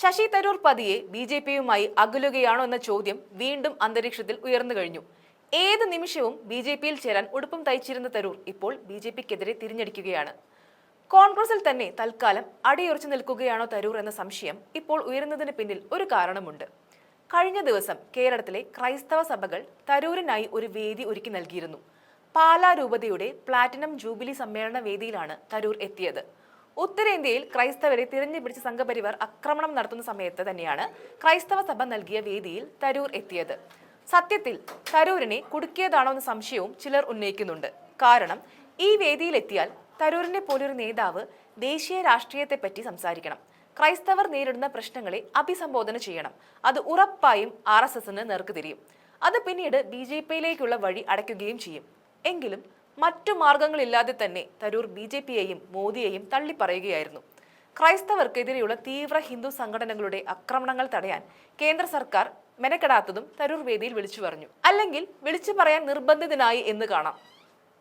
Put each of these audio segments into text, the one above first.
ശശി തരൂർ പതിയെ B J പിയുമായി അകലുകയാണോ എന്ന ചോദ്യം വീണ്ടും അന്തരീക്ഷത്തിൽ ഉയർന്നു കഴിഞ്ഞു. ഏത് നിമിഷവും ബി ജെ പിയിൽ ചേരാൻ ഉടുപ്പും തയ്ച്ചിരുന്ന തരൂർ ഇപ്പോൾ ബി ജെ പിക്കെതിരെ തിരിഞ്ഞടിക്കുകയാണ്. കോൺഗ്രസിൽ തന്നെ തൽക്കാലം അടിയുറച്ചു നിൽക്കുകയാണോ തരൂർ എന്ന സംശയം ഇപ്പോൾ ഉയരുന്നതിന് പിന്നിൽ ഒരു കാരണമുണ്ട്. കഴിഞ്ഞ ദിവസം കേരളത്തിലെ ക്രൈസ്തവ സഭകൾ തരൂരിനായി ഒരു വേദി ഒരുക്കി നൽകിയിരുന്നു. പാലാ രൂപതയുടെ പ്ലാറ്റിനം ജൂബിലി സമ്മേളന വേദിയിലാണ് തരൂർ എത്തിയത്. ഉത്തരേന്ത്യയിൽ ക്രൈസ്തവരെ തിരഞ്ഞു തിരഞ്ഞുപിടിച്ച് സംഘപരിവാർ ആക്രമണം നടത്തുന്ന സമയത്ത് തന്നെയാണ് ക്രൈസ്തവ സഭ നൽകിയ വേദിയിൽ തരൂർ എത്തിയത്. സത്യത്തിൽ തരൂരിനെ കുടുക്കിയതാണോ എന്ന സംശയവും ചിലർ ഉന്നയിക്കുന്നുണ്ട്. കാരണം ഈ വേദിയിലെത്തിയാൽ തരൂരിനെ പോലൊരു നേതാവ് ദേശീയ രാഷ്ട്രീയത്തെപ്പറ്റി സംസാരിക്കണം. ക്രൈസ്തവർ നേരിടുന്ന പ്രശ്നങ്ങളെ അഭിസംബോധന ചെയ്യണം. അത് ഉറപ്പായും ആർ എസ് എസിന് നേർക്കുതിരിയും അത് പിന്നീട് ബി ജെ പിയിലേക്കുള്ള വഴി അടയ്ക്കുകയും ചെയ്യും. എങ്കിലും മറ്റു മാർഗങ്ങളില്ലാതെ തന്നെ തരൂർ ബി ജെ പിയെയും മോദിയെയും തള്ളിപ്പറയുകയായിരുന്നു. ക്രൈസ്തവർക്കെതിരെയുള്ള തീവ്ര ഹിന്ദു സംഘടനകളുടെ ആക്രമണങ്ങൾ തടയാൻ കേന്ദ്ര സർക്കാർ മെനക്കെടാത്തതും തരൂർ വേദിയിൽ വിളിച്ചു പറഞ്ഞു. അല്ലെങ്കിൽ വിളിച്ചു പറയാൻ നിർബന്ധിതനായി എന്ന് കാണാം.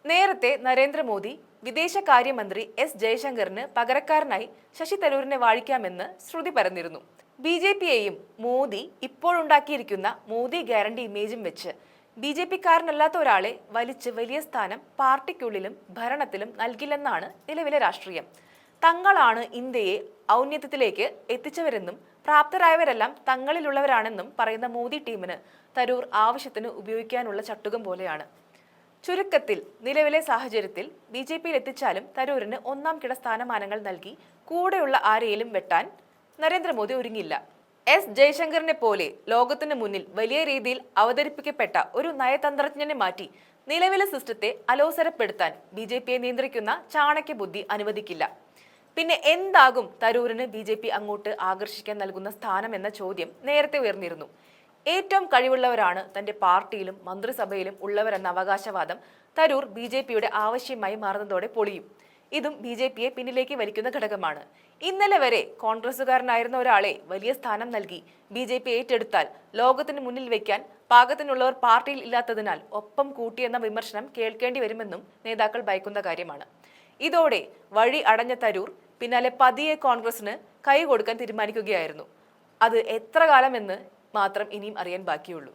നേരത്തെ നരേന്ദ്രമോദി വിദേശകാര്യമന്ത്രി എസ് ജയശങ്കറിന് പകരക്കാരനായി ശശി തരൂരിനെ വാഴിക്കാമെന്ന് ശ്രുതി പരന്നിരുന്നു. ബി ജെ പിയെയും മോദി ഇപ്പോഴുണ്ടാക്കിയിരിക്കുന്ന മോദി ഗ്യാരണ്ടി ഇമേജും വെച്ച് ബി ജെ പിക്കാരനല്ലാത്ത ഒരാളെ വലിച്ച് വലിയ സ്ഥാനം പാർട്ടിക്കുള്ളിലും ഭരണത്തിലും നൽകില്ലെന്നാണ് നിലവിലെ രാഷ്ട്രീയം. തങ്ങളാണ് ഇന്ത്യയെ ഔന്നത്യത്തിലേക്ക് എത്തിച്ചവരെന്നും പ്രാപ്തരായവരെല്ലാം തങ്ങളിലുള്ളവരാണെന്നും പറയുന്ന മോദി ടീമിന് തരൂർ ആവശ്യത്തിന് ഉപയോഗിക്കാനുള്ള ചട്ടുകം പോലെയാണ്. ചുരുക്കത്തിൽ നിലവിലെ സാഹചര്യത്തിൽ ബി ജെ പിയിൽ എത്തിച്ചാലും തരൂരിന് ഒന്നാം കിട സ്ഥാനമാനങ്ങൾ നൽകി കൂടെയുള്ള ആരെയും വെട്ടാൻ നരേന്ദ്രമോദി ഒരുങ്ങില്ല എസ് ജയശങ്കറിനെ പോലെ ലോകത്തിന് മുന്നിൽ വലിയ രീതിയിൽ അവതരിപ്പിക്കപ്പെട്ട ഒരു നയതന്ത്രജ്ഞനെ മാറ്റി നിലവിലെ സിസ്റ്റത്തെ അലോസരപ്പെടുത്താൻ ബി ജെ പിയെ നിയന്ത്രിക്കുന്ന ചാണക്യ ബുദ്ധി അനുവദിക്കില്ല. പിന്നെ എന്താകും തരൂരിന് ബി ജെ പി അങ്ങോട്ട് ആകർഷിക്കാൻ നൽകുന്ന സ്ഥാനം എന്ന ചോദ്യം നേരത്തെ ഉയർന്നിരുന്നു. ഏറ്റവും കഴിവുള്ളവരാണ് തന്റെ പാർട്ടിയിലും മന്ത്രിസഭയിലും ഉള്ളവരെന്ന അവകാശവാദം തരൂർ ബി ജെ പിയുടെ ആവശ്യമായി മാറുന്നതോടെ പൊളിയും. ഇതും ബി ജെ പിയെ പിന്നിലേക്ക് വലിക്കുന്ന ഘടകമാണ്. ഇന്നലെ വരെ കോൺഗ്രസുകാരനായിരുന്ന ഒരാളെ വലിയ സ്ഥാനം നൽകി ബി ജെ പി ഏറ്റെടുത്താൽ ലോകത്തിന് മുന്നിൽ വയ്ക്കാൻ പാകത്തിനുള്ളവർ പാർട്ടിയിൽ ഇല്ലാത്തതിനാൽ ഒപ്പം കൂട്ടിയെന്ന വിമർശനം കേൾക്കേണ്ടി വരുമെന്നും നേതാക്കൾ ഭയക്കുന്ന കാര്യമാണ്. ഇതോടെ വഴി അടഞ്ഞ തരൂർ പിന്നാലെ പതിയെ കോൺഗ്രസിന് കൈ കൊടുക്കാൻ തീരുമാനിക്കുകയായിരുന്നു. അത് എത്ര കാലമെന്ന് മാത്രം ഇനിയും അറിയാൻ ബാക്കിയുള്ളൂ.